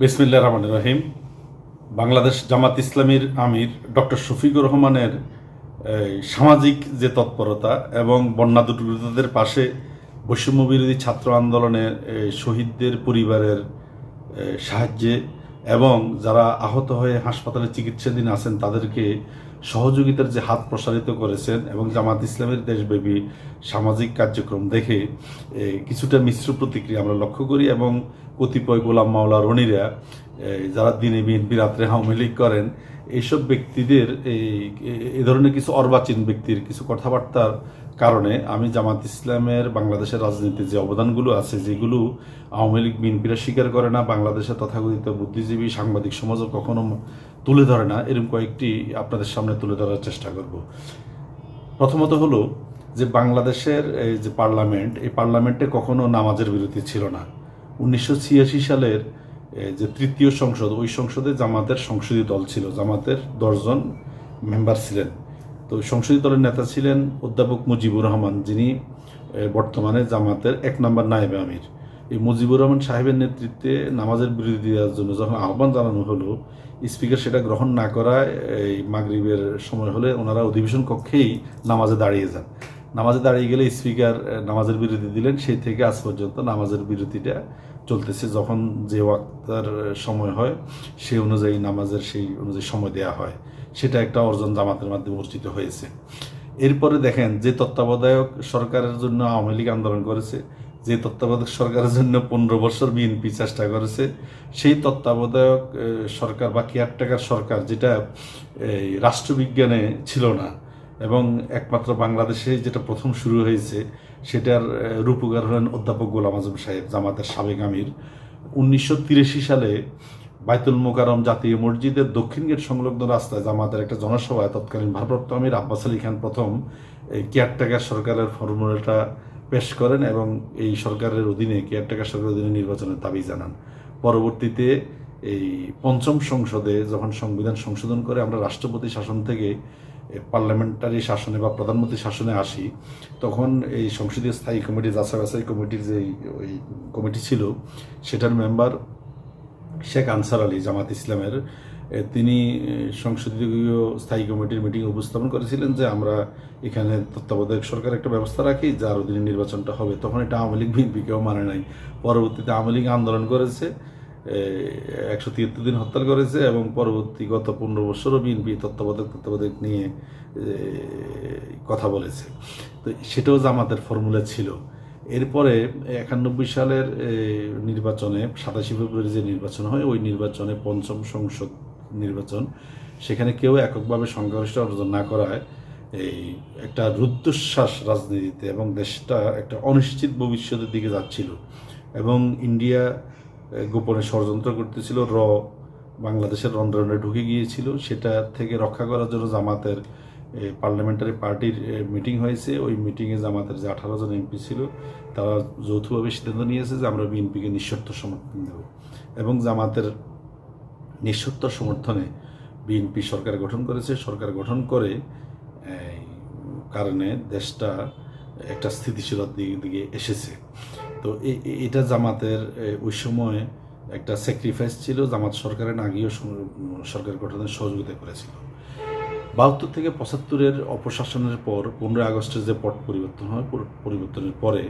বিসমিল্লা রহমান রহিম। বাংলাদেশ জামাত ইসলামীর আমির ডক্টর শফিকুর রহমানের সামাজিক যে তৎপরতা এবং বন্যা দুর্গতদের পাশে বৈষম্য বিরোধী ছাত্র আন্দোলনের শহীদদের পরিবারের সাহায্যে এবং যারা আহত হয়ে হাসপাতালে চিকিৎসাধীন আছেন তাদেরকে সহযোগিতার যে হাত প্রসারিত করেছেন এবং জামাত ইসলামের দেশব্যাপী সামাজিক কার্যক্রম দেখে কিছুটা মিশ্র প্রতিক্রিয়া আমরা লক্ষ্য করি এবং কতিপয় গোলাম মাওলা রনিরা যারা দিনে বিএনপি রাত্রে আওয়ামী লীগ করেন, এইসব ব্যক্তিদের এই এ- ধরনের কিছু অর্বাচীন ব্যক্তির কিছু কথাবার্তার কারণে আমি জামাত ইসলামের বাংলাদেশের রাজনীতির যে অবদানগুলো আছে, যেগুলো আওয়ামী লীগ বিএনপিরা স্বীকার করে না, বাংলাদেশের তথাকথিত বুদ্ধিজীবী সাংবাদিক সমাজও কখনো তুলে ধরে না এরকম কয়েকটি আপনাদের সামনে তুলে ধরার চেষ্টা করব। প্রথমত হলো যে বাংলাদেশের এই যে পার্লামেন্ট, এই পার্লামেন্টে কখনো নামাজের বিরতি ছিল না। উনিশশো ছিয়াশি সালের যে তৃতীয় সংসদ, ওই সংসদে জামাতের সংসদীয় দল ছিল, জামাতের দশজন মেম্বার ছিলেন। তো সংসদীয় দলের নেতা ছিলেন অধ্যাপক মুজিবুর রহমান, যিনি বর্তমানে জামাতের এক নম্বর নায়েবে আমির। এই মুজিবুর রহমান সাহেবের নেতৃত্বে নামাজের বিরোধী দেওয়ার জন্য যখন আহ্বান জানানো হলো, স্পিকার সেটা গ্রহণ না করায় এই মাগরিবের সময় হলে ওনারা অধিবেশন কক্ষেই নামাজে দাঁড়িয়ে যান। নামাজে দাঁড়িয়ে গেলে স্পিকার নামাজের বিরতি দিলেন, সেই থেকে আজ পর্যন্ত নামাজের বিরতিটা চলতেছে। যখন যে ওয়াক্তার সময় হয়, সে অনুযায়ী নামাজের সেই অনুযায়ী সময় দেওয়া হয়। সেটা একটা অর্জন জামাতের মাধ্যমে অর্জিত হয়েছে। এরপরে দেখেন যে তত্ত্বাবধায়ক সরকারের জন্য আওয়ামী লীগ আন্দোলন করেছে যে তত্ত্বাবধায়ক সরকারের জন্য পনেরো বছর বিএনপি চেষ্টা করেছে, সেই তত্ত্বাবধায়ক সরকার বা কেয়ারটেকার সরকার, যেটা, এই, রাষ্ট্রবিজ্ঞানে ছিল না এবং একমাত্র বাংলাদেশে যেটা প্রথম শুরু হয়েছে, সেটার রূপকার হলেন অধ্যাপক গোলাম আজম সাহেব, জামাতের সাবেক আমির। উনিশশো তিরাশি সালে বাইতুল মোকারম জাতীয় মসজিদের দক্ষিণ গেট সংলগ্ন রাস্তায় জামাতের একটা জনসভায় তৎকালীন ভারপ্রাপ্ত আমির আব্বাস আলী খান প্রথম কেয়ারটেকার সরকারের ফর্মুলাটা পেশ করেন এবং এই সরকারের অধীনে কেয়ারটেকার সরকারের অধীনে নির্বাচনের দাবি জানান। পরবর্তীতে এই পঞ্চম সংসদে যখন সংবিধান সংশোধন করে আমরা রাষ্ট্রপতি শাসন থেকে পার্লামেন্টারি শাসনে বা প্রধানমন্ত্রী শাসনে আসি, তখন এই সংসদীয় স্থায়ী কমিটি যাচাই বাছাই কমিটির যে ওই কমিটি ছিল, সেটার মেম্বার শেখ আনসার আলী জামাত ইসলামের তিনি সংসদীয় স্থায়ী কমিটির মিটিং উপস্থাপন করেছিলেন যে আমরা এখানে তত্ত্বাবধায়ক সরকার একটা ব্যবস্থা রাখি, যার অধীনে নির্বাচনটা হবে। তখন এটা আওয়ামী লীগ বিএনপি কেউ মানে নাই। পরবর্তীতে আওয়ামী লীগ আন্দোলন করেছে একশো তিয়াত্তর দিন হরতাল করেছে এবং পরবর্তী গত পনেরো বছরও বিএনপি তত্ত্বাবধায়ক তত্ত্বাবধায়ক নিয়ে কথা বলেছে। তো সেটাও জামাতের ফর্মুলা ছিল। এরপরে একানব্বই সালের নির্বাচনে, সাতাশি ফেব্রুয়ারি যে নির্বাচন হয়, ওই নির্বাচনে পঞ্চম সংসদ নির্বাচন, সেখানে কেউ এককভাবে সংখ্যাগরিষ্ঠ অর্জন না করায় এই একটা রুদ্ধশ্বাস রাজনীতিতে এবং দেশটা একটা অনিশ্চিত ভবিষ্যতের দিকে যাচ্ছিল এবং ইন্ডিয়া গোপনে ষড়যন্ত্র করতেছিল, র, বাংলাদেশের রন্ধ্রনে ঢুকে গিয়েছিল, সেটা থেকে রক্ষা করার জন্য জামাতের পার্লামেন্টারি পার্টির মিটিং হয়েছে। ওই মিটিংয়ে জামাতের যে আঠারো জন এমপি ছিল, তারা যৌথভাবে সিদ্ধান্ত নিয়েছে যে আমরা বিএনপিকে নিঃশর্ত সমর্থন দেব এবং জামাতের নিঃশর্ত সমর্থনে বিএনপি সরকার গঠন করেছে। সরকার গঠন করে কারণে দেশটা একটা স্থিতিশীলতার দিকে এসেছে। তো এটা জামাতের ওই সময় একটা স্যাক্রিফাইস ছিল। জামাত সরকারের সম- সরকার গঠনের সহযোগিতা করেছিল। বাহাত্তর থেকে পঁচাত্তরের অপশাসনের পর পনেরোই আগস্টের যে পট পরিবর্তন হয় পরিবর্তনের পরে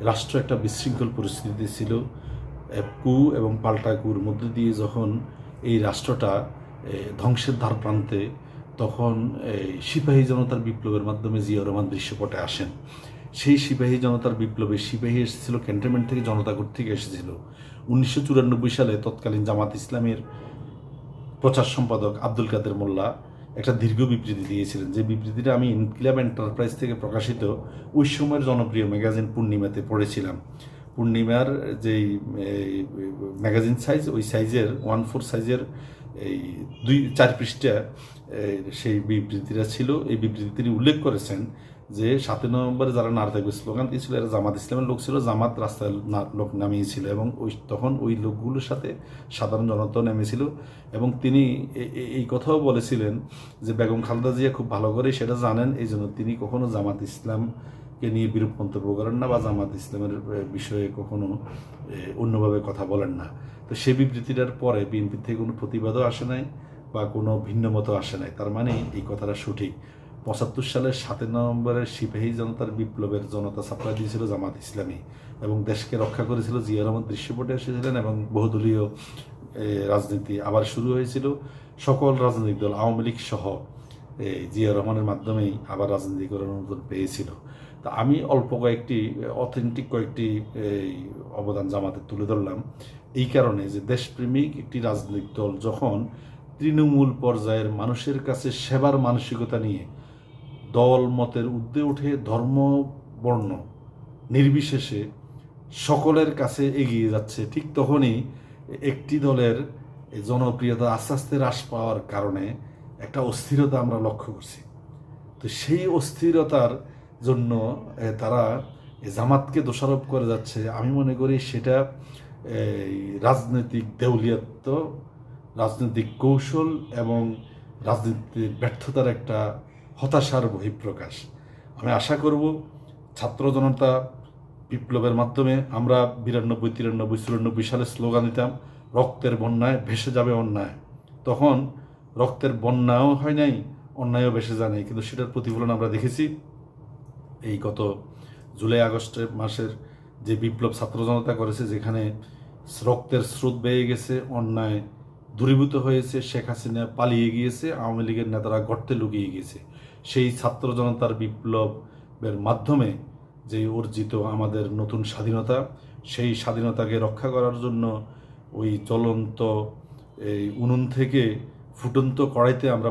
রাষ্ট্র একটা বিশৃঙ্খল পরিস্থিতি ছিল। কু এবং পাল্টা কুর মধ্যে দিয়ে যখন এই রাষ্ট্রটা ধ্বংসের ধার প্রান্তে তখন সিপাহী জনতার বিপ্লবের মাধ্যমে জিয়া রহমান দৃশ্যপটে আসেন। সেই সিপাহী জনতার বিপ্লবে সিপাহী এসেছিল, ক্যান্টনমেন্ট থেকে জনতা থেকে এসেছিল। উনিশশো চুরানব্বই সালে তৎকালীন জামাত ইসলামের প্রচার সম্পাদক আব্দুল কাদের মোল্লা একটা দীর্ঘ বিবৃতি দিয়েছিলেন। যে বিবৃতিটা আমি ইনকিলাব এন্টারপ্রাইজ থেকে প্রকাশিত, ওই সময়ের জনপ্রিয় ম্যাগাজিন পূর্ণিমাতে পড়েছিলাম। পূর্ণিমার যেই ম্যাগাজিন সাইজ ওই সাইজের ওয়ান ফোর সাইজের এই দুই, চার পৃষ্ঠা সেই বিবৃতিটা ছিল। এই বিবৃতি তিনি উল্লেখ করেছেন যে, সাতই নভেম্বরে যারা নার থাকবে স্লোগান দিয়েছিল, এরা জামাত ইসলামের লোক ছিল। জামাত রাস্তায় লোক নামিয়েছিল এবং ওই তখন ওই লোকগুলোর সাথে সাধারণ জনতাও নেমেছিল এবং তিনি এই কথাও বলেছিলেন যে, বেগম খালদা জিয়া খুব ভালো করে সেটা জানেন। এই জন্য তিনি কখনো জামাত ইসলাম কে নিয়ে বিরূপ মন্তব্য করেন না বা জামাত ইসলামের বিষয়ে কখনো অন্যভাবে কথা বলেন না। তো সেই বিবৃতিটার পরে বিএনপি থেকে কোনো প্রতিবাদও আসে নাই বা কোনো ভিন্ন মতো আসে নাই। তার মানে এই কথাটা সঠিক। পঁচাত্তর সালের সাতই নভেম্বরের সিপাহী জনতার বিপ্লবের জনতা সাপ্লাই দিয়েছিল জামাত ইসলামী এবং দেশকে রক্ষা করেছিল জিয়া রহমান দৃশ্যপটে এসেছিলেন এবং বহুদলীয় রাজনীতি আবার শুরু হয়েছিল। সকল রাজনৈতিক দল, আওয়ামী লীগ সহ জিয়া রহমানের মাধ্যমেই আবার রাজনীতি করার অনুমোদন পেয়েছিল। তা আমি অল্প কয়েকটি অথেন্টিক কয়েকটি, এই, অবদান জামাতে তুলে ধরলাম। এই কারণে যে দেশপ্রেমিক একটি রাজনৈতিক দল যখন তৃণমূল পর্যায়ের মানুষের কাছে সেবার মানসিকতা নিয়ে দল মতের ঊর্ধ্বে উঠে ধর্ম বর্ণ নির্বিশেষে সকলের কাছে এগিয়ে যাচ্ছে, ঠিক তখনই একটি দলের জনপ্রিয়তা আস্তে আস্তে হ্রাস পাওয়ার কারণে একটা অস্থিরতা আমরা লক্ষ্য করছি। তো সেই অস্থিরতার জন্য তারা জামাতকে দোষারোপ করে যাচ্ছে। আমি মনে করি সেটা রাজনৈতিক দেউলিয়াত্ব, রাজনৈতিক কৌশল এবং রাজনীতির ব্যর্থতার একটা হতাশার বহিঃপ্রকাশ। আমি আশা করব ছাত্র জনতা বিপ্লবের মাধ্যমে আমরা বিরানব্বই, তিরানব্বই, চুরানব্বই সালে স্লোগান দিতাম, রক্তের বন্যায় ভেসে যাবে অন্যায়। তখন রক্তের বন্যাও হয় নাই, অন্যায়ও ভেসে যায় নাই। কিন্তু সেটার প্রতিফলন আমরা দেখেছি। এই গত জুলাই আগস্টের মাসের যে বিপ্লব ছাত্র জনতা করেছে, যেখানে রক্তের স্রোত বেয়ে গেছে, অন্যায় দূরীভূত হয়েছে, শেখ হাসিনা পালিয়ে গিয়েছে, আওয়ামী লীগের নেতারা গর্তে লুকিয়ে গিয়েছে। সেই ছাত্র জনতার বিপ্লবের মাধ্যমে যে অর্জিত আমাদের নতুন স্বাধীনতা, সেই স্বাধীনতাকে রক্ষা করার জন্য ওই জ্বলন্ত এই উনুন থেকে ফুটন্ত কড়াইতে আমরা